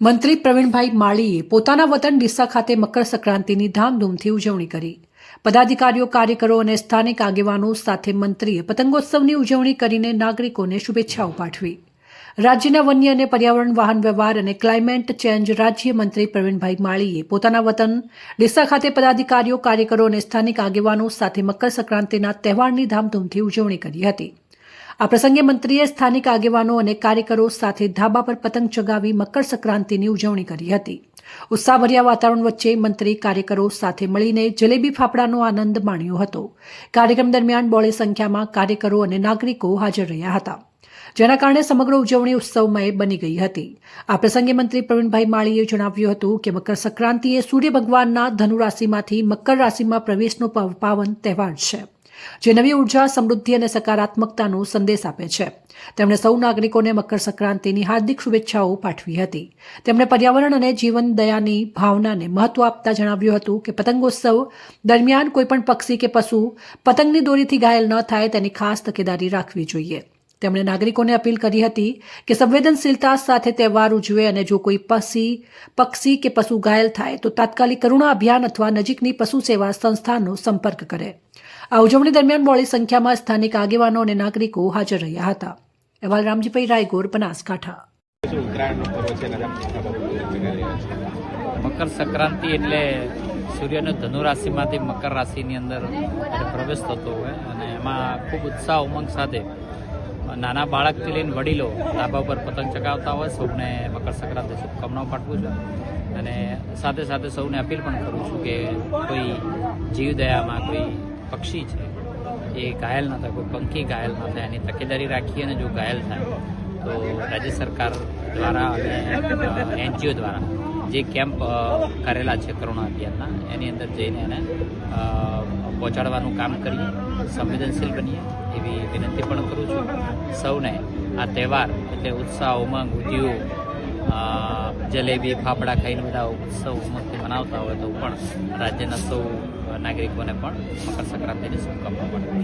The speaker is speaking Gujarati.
મંત્રી પ્રવીણભાઈ માળીએ પોતાના વતન ડીસા ખાતે મકર સંક્રાંતિની ધામધૂમથી ઉજવણી કરી. પદાધિકારીઓ, કાર્યકરો અને સ્થાનિક આગેવાનો સાથે મંત્રીએ પતંગોત્સવની ઉજવણી કરીને નાગરિકોને શુભેચ્છાઓ પાઠવી. રાજ્યના વન્ય અને પર્યાવરણ, વાહન વ્યવહાર અને ક્લાઇમેટ ચેન્જ રાજ્ય મંત્રી પ્રવીણભાઈ માળીએ પોતાના વતન ડીસા ખાતે પદાધિકારીઓ, કાર્યકરો અને સ્થાનિક આગેવાનો સાથે મકર સંક્રાંતિના તહેવારની ધામધૂમથી ઉજવણી કરી હતી. આ પ્રસંગે મંત્રીએ સ્થાનિક આગેવાનો અને કાર્યકરો સાથે ધાબા પર પતંગ ચગાવી મકર સંક્રાંતિની ઉજવણી કરી હતી. ઉત્સાહભર્યા વાતાવરણ વચ્ચે મંત્રી, કાર્યકરો સાથે મળીને જલેબી ફાફડાનો આનંદ માણ્યો હતો. કાર્યક્રમ દરમિયાન બોળી સંખ્યામાં કાર્યકરો અને નાગરિકો હાજર રહ્યા હતા. જેના કારણે સમગ્ર ઉજવણી ઉત્સવમય બની ગઈ હતી. આ પ્રસંગે મંત્રી પ્રવીણભાઈ માળીએ જણાવ્યું હતું કે મકર સંક્રાંતિ એ સૂર્ય ભગવાનના ધનુ રાશિમાંથી મકર રાશિમાં પ્રવેશનો પાવન તહેવાર છે. જે નવી ઊર્જા, સમૃદ્ધિ અને સકારાત્મકતાનો સંદેશ આપે છે. તેમણે સૌ નાગરિકોને મકર સંક્રાંતિની હાર્દિક શુભેચ્છાઓ પાઠવી હતી. તેમણે પર્યાવરણ અને જીવન દયાની ભાવનાને મહત્વ આપતા જણાવ્યું હતું કે પતંગોત્સવ દરમિયાન કોઈપણ પક્ષી કે પશુ પતંગની દોરીથી ઘાયલ ન થાય તેની ખાસ તકેદારી રાખવી જોઈએ. તેમણે નાગરિકોને અપીલ કરી હતી કે સંવેદનશીલતા સાથે તહેવાર ઉજવે અને જો કોઈ પસી પક્ષી કે પશુ ઘાયલ થાય તો તાત્કાલિક કરુણા અભિયાન અથવા નજીકની પશુ સેવા સંસ્થાનો સંપર્ક કરે. આ ઉજવણી દરમિયાન બોળી સંખ્યામાં સ્થાનિક આગેવાનો અને નાગરિકો હાજર રહ્યા હતા. અહેવાલ રામજીભાઈ રાયગોર બનાસકાંઠા. મકર સંક્રાંતિ એટલે સૂર્યનો ધનુ રાશિમાંથી મકર રાશિની અંદર પ્રવેશ થતો હોય અને એમાં ખૂબ ઉત્સાહ ઉમંગ સાથે નાના બાળકથી લઈને વડીલો ધાબા ઉપર પતંગ ચગાવતા હોય, સૌને મકર સંક્રાંતિ શુભકામનાઓ પાઠવું છું. અને સાથે સાથે સૌને અપીલ પણ કરું છું કે કોઈ જીવદયામાં કોઈ પક્ષી છે, એ ઘાયલ ન થાય, કોઈ પંખી ઘાયલ ન થાય, એની તકેદારી રાખી અને જો ઘાયલ થાય, તો રાજ્ય સરકાર દ્વારા અને એનજીઓ દ્વારા જે કેમ્પ કરેલા છે કરુણા અભિયાનના એની અંદર જઈને એને પહોંચાડવાનું કામ કરીએ. સંવેદનશીલ બનીએ એવી વિનંતી પણ કરું છું સૌને આ તહેવાર એટલે ઉત્સાહ, ઉમંગ ઉદ્યોગ જલેબી, ફાફડા ખાઈને બધા ઉત્સવ, ઉમંગથી મનાવતા હોય તો પણ રાજ્યના સૌ નાગરિકોને પણ મકર સંક્રાંતિની શુભકામના પાઠવું